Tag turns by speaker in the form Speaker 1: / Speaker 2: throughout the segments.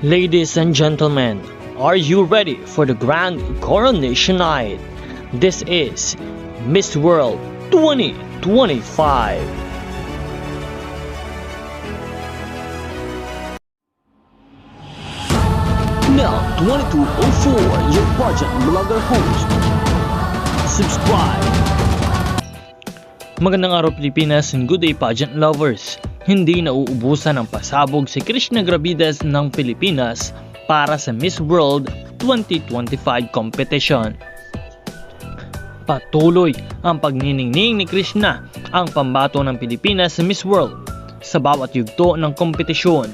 Speaker 1: Ladies and gentlemen, are you ready for the grand coronation night? This is Miss World 2025. Now 2204, your pageant blogger host. Subscribe! Magandang araw Pilipinas and good day pageant lovers. Hindi nauubusan ng pasabog si Krishna Gravides ng Pilipinas para sa Miss World 2025 competition. Patuloy ang pagniningning ni Krishna ang pambato ng Pilipinas sa Miss World sa bawat yugto ng kompetisyon.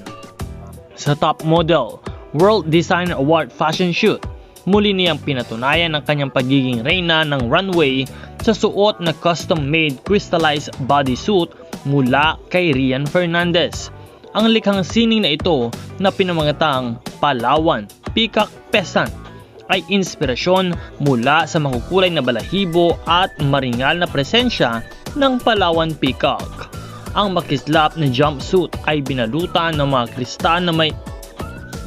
Speaker 1: Sa top model, World Design Award fashion shoot, muli niyang pinatunayan ang kanyang pagiging reyna ng runway sa suot na custom-made crystallized bodysuit mula kay Rian Fernandez. Ang likhang sining na ito na pinamangatang Palawan Peacock Peasant ay inspirasyon mula sa makukulay na balahibo at maringal na presensya ng Palawan Peacock. Ang makislap na jumpsuit ay binalutan ng mga kristal na may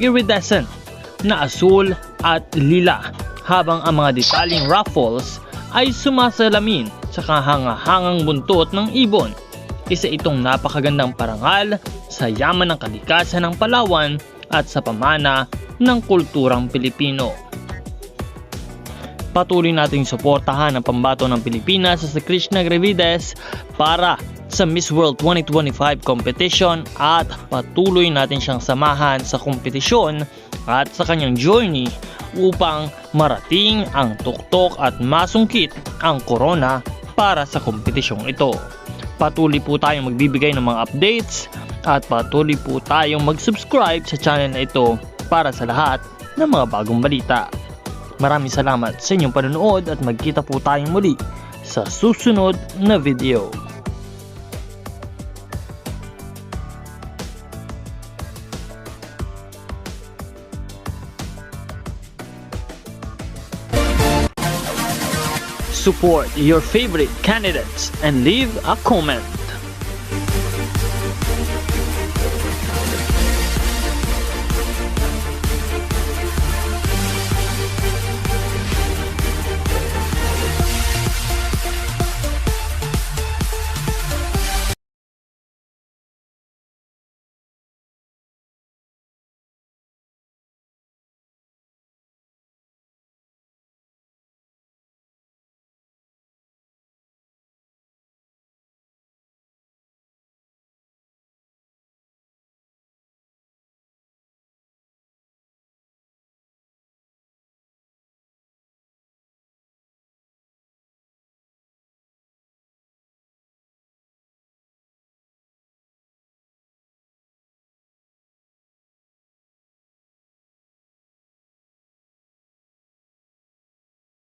Speaker 1: iridescent na asul at lila habang ang mga detaling ruffles ay sumasalamin sa kahangahangang buntot ng ibon. Isa itong napakagandang parangal sa yaman ng kalikasan ng Palawan at sa pamana ng kulturang Pilipino. Patuloy nating suportahan ang pambato ng Pilipinas sa Krishna Gravides para sa Miss World 2025 competition at patuloy natin siyang samahan sa kompetisyon at sa kanyang journey upang marating ang tuktok at masungkit ang corona para sa kompetisyong ito. Patuloy po tayong magbibigay ng mga updates at patuloy po tayong mag-subscribe sa channel na ito para sa lahat ng mga bagong balita. Maraming salamat sa inyong panonood at magkita po tayong muli sa susunod na video. Support your favorite candidates and leave a comment.